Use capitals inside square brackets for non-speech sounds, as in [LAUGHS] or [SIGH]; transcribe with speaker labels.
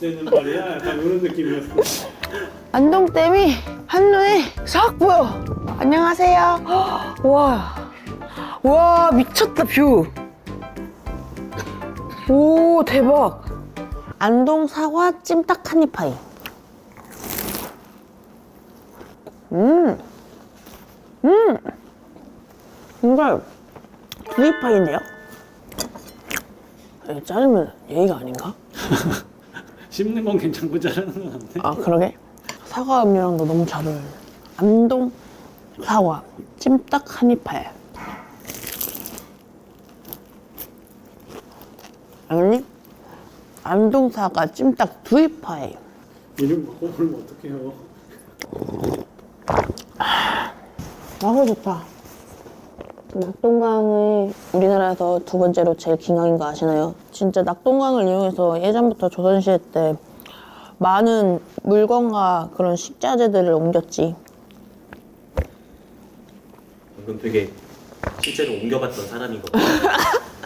Speaker 1: 되는 말이야. 약간 이런 느낌이었어.
Speaker 2: 안동댐이 한눈에 싹 보여. 안녕하세요. 와, 와 미쳤다 뷰. 오 대박. 안동 사과 찜닭 한입파이. 음, 음, 이거 두입파이인데요? 자르면 예의가 아닌가? [LAUGHS]
Speaker 1: 씹는 건 괜찮고 자르는 건 안 돼.
Speaker 2: 아 그러게? 사과 음료랑도 너무 잘 어울려. 안동 사과 찜닭 한입파에. 아니 안동 사과 찜닭 두입파에.
Speaker 1: 이름 바꿔버리면 어떡해요.
Speaker 2: 사과 좋다 낙동강이 우리나라에서 두 번째로 제일 긴 강인 거 아시나요? 진짜 낙동강을 이용해서 예전부터 조선시대 때 많은 물건과 그런 식자재들을 옮겼지
Speaker 3: 방금 되게 실제로 옮겨봤던 사람인 것 같아요. [LAUGHS]